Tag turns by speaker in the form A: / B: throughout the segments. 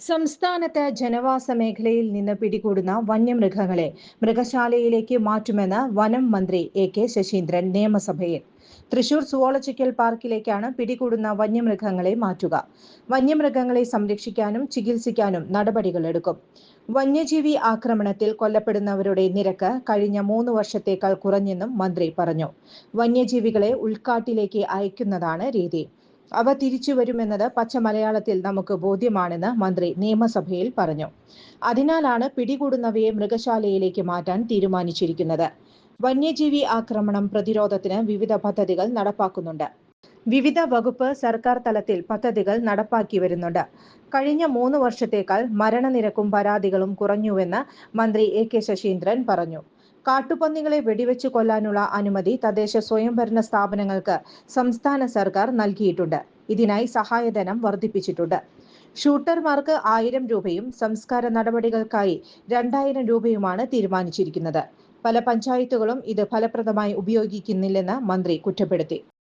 A: സംസ്ഥാനത്ത് ജനവാസ മേഖലയിൽ നിന്ന് പിടികൂടുന്ന വന്യമൃഗങ്ങളെ മൃഗശാലയിലേക്ക് മാറ്റുമെന്ന് വനം മന്ത്രി എ കെ ശശീന്ദ്രൻ നിയമസഭയിൽ. തൃശൂർ സുവോളജിക്കൽ പാർക്കിലേക്കാണ് പിടികൂടുന്ന വന്യമൃഗങ്ങളെ മാറ്റുക. വന്യമൃഗങ്ങളെ സംരക്ഷിക്കാനും ചികിത്സിക്കാനും നടപടികൾ എടുക്കും. വന്യജീവി ആക്രമണത്തിൽ കൊല്ലപ്പെടുന്നവരുടെ നിരക്ക് കഴിഞ്ഞ മൂന്ന് വർഷത്തേക്കാൾ കുറഞ്ഞെന്നും മന്ത്രി പറഞ്ഞു. വന്യജീവികളെ ഉൾക്കാട്ടിലേക്ക് അയക്കുന്നതാണ് രീതി. അവ തിരിച്ചു വരുമെന്നത് പച്ച മലയാളത്തിൽ നമുക്ക് ബോധ്യമാണെന്ന് മന്ത്രി നിയമസഭയിൽ പറഞ്ഞു. അതിനാലാണ് പിടികൂടുന്നവയെ മൃഗശാലയിലേക്ക് മാറ്റാൻ തീരുമാനിച്ചിരിക്കുന്നത്. വന്യജീവി ആക്രമണം പ്രതിരോധത്തിന് വിവിധ പദ്ധതികൾ നടപ്പാക്കുന്നുണ്ട്. വിവിധ വകുപ്പ് സർക്കാർ തലത്തിൽ പദ്ധതികൾ നടപ്പാക്കി വരുന്നുണ്ട്. കഴിഞ്ഞ മൂന്ന് വർഷത്തേക്കാൾ മരണനിരക്കും പരാതികളും കുറഞ്ഞുവെന്ന് മന്ത്രി എ കെ ശശീന്ദ്രൻ പറഞ്ഞു. കാട്ടുപന്നികളെ വെടിവെച്ച് കൊല്ലാനുള്ള അനുമതി തദ്ദേശ സ്വയംഭരണ സ്ഥാപനങ്ങൾക്ക് സംസ്ഥാന സർക്കാർ നൽകിയിട്ടുണ്ട്. ഇതിനായി സഹായധനം വർദ്ധിപ്പിച്ചിട്ടുണ്ട്. ഷൂട്ടർമാർക്ക് ആയിരം രൂപയും സംസ്കാര നടപടികൾക്കായി രണ്ടായിരം രൂപയുമാണ് തീരുമാനിച്ചിരിക്കുന്നത്. പല പഞ്ചായത്തുകളും ഇത് ഫലപ്രദമായി ഉപയോഗിക്കുന്നില്ലെന്ന് മന്ത്രി കുറ്റപ്പെടുത്തി.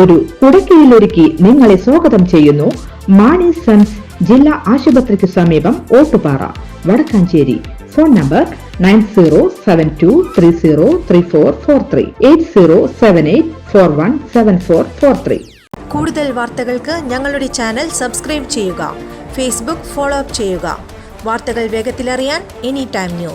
B: ഒരു കുടക്കീഴിലൊരുക്കി നിങ്ങളെ സ്വാഗതം ചെയ്യുന്നു. മാണി സൺസ് ജില്ലാ ആശുപത്രിക്ക് സമീപം Ottupara Vadakkancherry. Phone number nine zero seven two three zero three four four three. Eight zero seven eight four one seven four four three.
C: കൂടുതൽ വാർത്തകൾക്ക് ഞങ്ങളുടെ ചാനൽ സബ്സ്ക്രൈബ് ചെയ്യുക. ഫേസ്ബുക്ക് ഫോളോ അപ്പ് ചെയ്യുക. വാർത്തകൾ വേഗത്തിലറിയാൻ എനി ടൈം ന്യൂസ്.